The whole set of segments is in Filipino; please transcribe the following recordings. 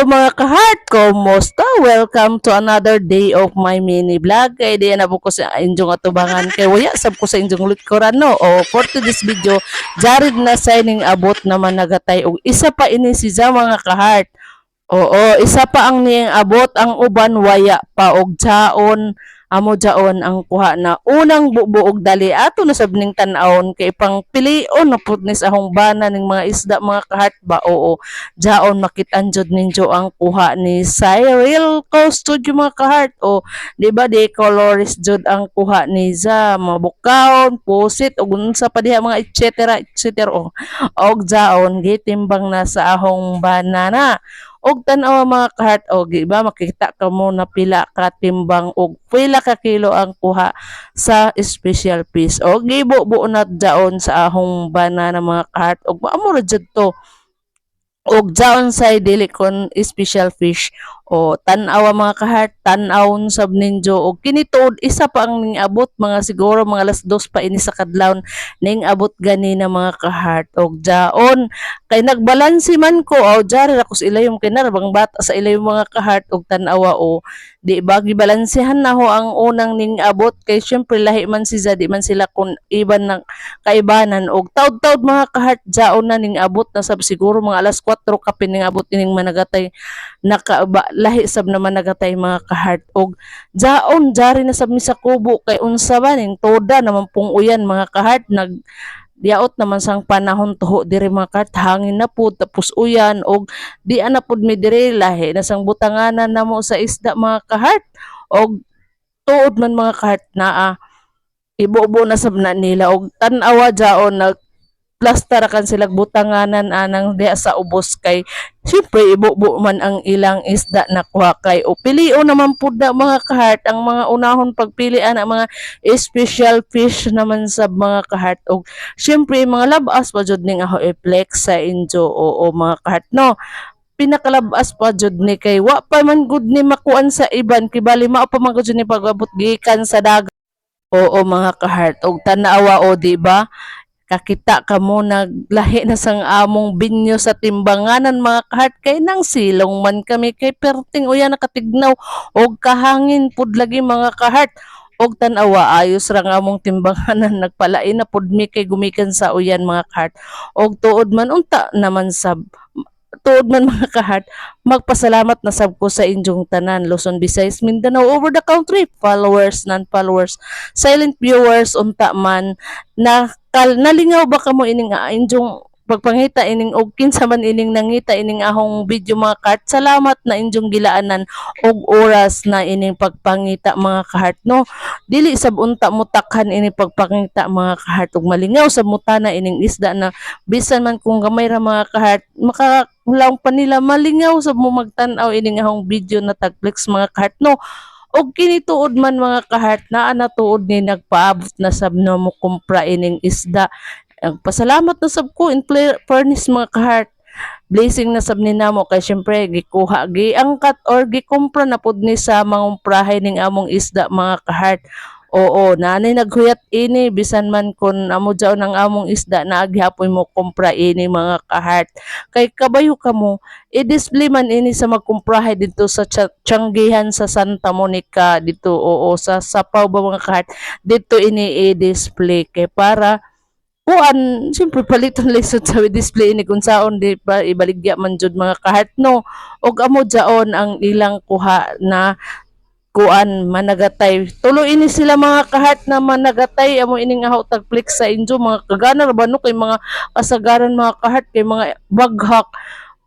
Mga ka-heart! Kumusta? Welcome to another day of my mini vlog. Kaya di na ko sa inyong atubangan. Kaya waya sab ko sa inyong likuran no. O for today's video, jarid na signing abot naman nagatay. O isa pa ini si za mga ka-heart. Oo, isa pa ang niyang abot ang uban waya pa og jaon amo jaon ang kuha na unang bubuog dali. Ato na sabning tan-awon kay pang pilion na pud ahong bana ning mga isda mga kahat ba? Oo. Jaon makit-an jud ninyo ang kuha ni Cyril Co Studio mga kahart o di ba di colorist jud ang kuha ni za? Mga bukaon pusit ug unsa pa diha mga etc etc o og jaon gitimbang na sa ahong banana og tan-aw mga kahart og iba makita ka mo na pila ka timbang og pila ka kilo ang kuha sa special piece. Og gibo-buo na daon sa ahong banana mga kahart og maamo ra to og jaon sa dili kon special fish. O tan-aw mga kahart tan-awon sab og kini tuod isa pa ang ning abot. Mga siguro mga alas dos pa ini sa kadlawon. Ning abot gani na mga kahart og jaon kay nagbalansi man ko. O jari ra ko sa ilayom kay narabang bata sa ilayom mga kahart og tan-awa o di ba? Gibalansehan na ho ang unang ning abot. Kay syempre lahi man si di man sila kun iban ng kaibanan. Og taud-taud mga kahart jaon na ning abot. Na sab siguro mga alas 4 kapin ning abot ining managatay. Naka lahi sab naman nagatay mga kahart. Og jaon jari na sab mi sa kubo kay unsa ba ning toda naman pong uyan mga kahart. Nag diaot naman sang panahon tuho diri mga kahart hangin na pud tapos uyan og di ana pud mi diri lahi na sang butanganan namo sa isda mga kahart og tuod man mga kahart naa ibubo na sab na nila og tan-awa jaon nag plastar kan sila butanganan anang diha sa ubos kay syempre ibubo man ang ilang isda na kuha kay o pilion naman pud na mga kahart. Ang mga unahon pagpilian ang mga special fish naman sa mga kahart. Og syempre mga labas pa jud ning aho i-flex sa injo o, o mga kahart no? Pinakalabas pa jud ni kay wa pa man gud ni makuan sa iban kay bali mao pa man gud ni pagabot gikan sa dagat. Oo mga kahart. Og tanawa o di ba kakita ka mo naglahi na sang among binyo sa timbanganan mga kahart kay nang silong man kami kay perting uya nakatignaw. Og kahangin pud lagi mga kahart og tanawa ayos ra nga among timbanganan. Nagpalain na pud mi kay gumikan sa uyan mga kahart og tuod man unta naman sa tuod man mga kahart magpasalamat na sab ko sa inyong tanan Luzon, Visayas, Mindanao over the country followers non-followers silent viewers unta man. Na kal nalingaw ba kamo ining uh, inyong pagpangita ining og kinsa man ining nangita ining ahong video mga kart salamat na inyong gilaanan og oras na ining pagpangita mga kahart no? Dili sab unta mo takhan ining pagpangita mga kahart ug malingaw sa mutana ining isda na bisan man kung gamay ra mga kahart maka lang pa nila malingaw sa mo magtan-aw ining ahong video na tagflex mga kahart no? Og kini tuod man mga kahart na tuod ni nagpaabot na sab na mo kumpra ining isda. Pasalamat na sab ko in fairness mga kahart blessing na sab ni namo kay syempre gikuha giangkat or gikumpra na pud ni sa mangumprahay ning among isda mga kahart Oo, nanay naghuyat ini bisan man kun amo jaw ng among isda na agihapon mo kumpra ini mga kahart. Kay kabayo kamo, i-display man ini sa magkumprahay dito sa Tianggihan sa Santa Monica dito oo sa Sapaw ba mga kahart. Dito ini i-display kay para kuan siyempre paliton lisod sa display ni kung saon di pa ibaligya man jud mga kahart no og amo jaon ang ilang kuha na kuan managatay. Tulo ini sila mga kahart na managatay. Amo ining ahaw tagflex sa injo mga kagana ra no? Kay mga kasagaran mga kahart kay mga baghak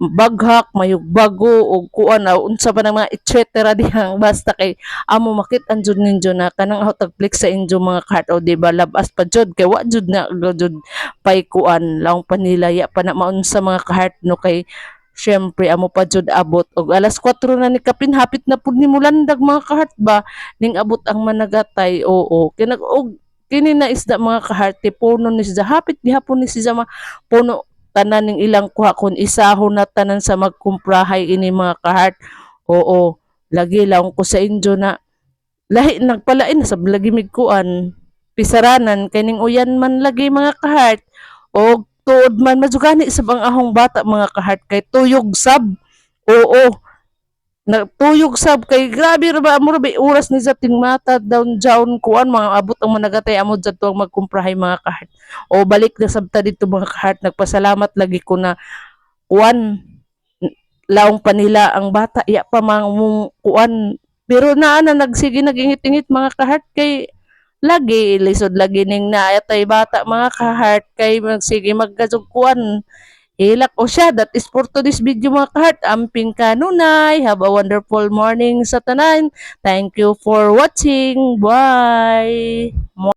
baghak mayug bago og kuan na unsa pa ng mga etc dihang basta kay amo makit an jud ninyo na kanang ahaw tagflex sa injo mga kahart o di ba labas pa jud. Kay wa jud na jud pay kuan. Lang panilaya pa na maunsa mga kahart no? Kay Siyempre, amo pa jud abot. Og alas 4 na ni kapin hapit na pud ni mulandag mga kahat ba ning abot ang managatay. Oo, kinag og kini na isda mga kaharte puno ni siya hapit gihapon ni siya ma puno tanan ning ilang kuha kun isahon na tanan sa magkumprahay ini mga kahart. Oo, lagi lang ko sa inyo na lahi nagpalain sa lagi mig kuan. Pisaranan kay ning uyan man lagi mga kahart. Og tuod man madugani sab ang ahong bata mga kahart kay tuyog sab. Oo. Nagtuyog sab kay grabe ra ba mo ra ba oras ni sa ting mata down jawn kuan mga abot ang managatay amod sa tuwang magkumprahay mga kahart. O balik na sabta dito mga kahart nagpasalamat lagi ko na kuan laong pa nila ang bata iya pa mga kuan. Pero naa na nagsige nagingit-ingit mga kahart kay lagi lisod lagi ning naayatay bata mga kahart kay magsige magkasug kuan Hilak o siya, that is for today's video mga kahart. Amping kanunay. Have a wonderful morning sa tanan. Thank you for watching. Bye!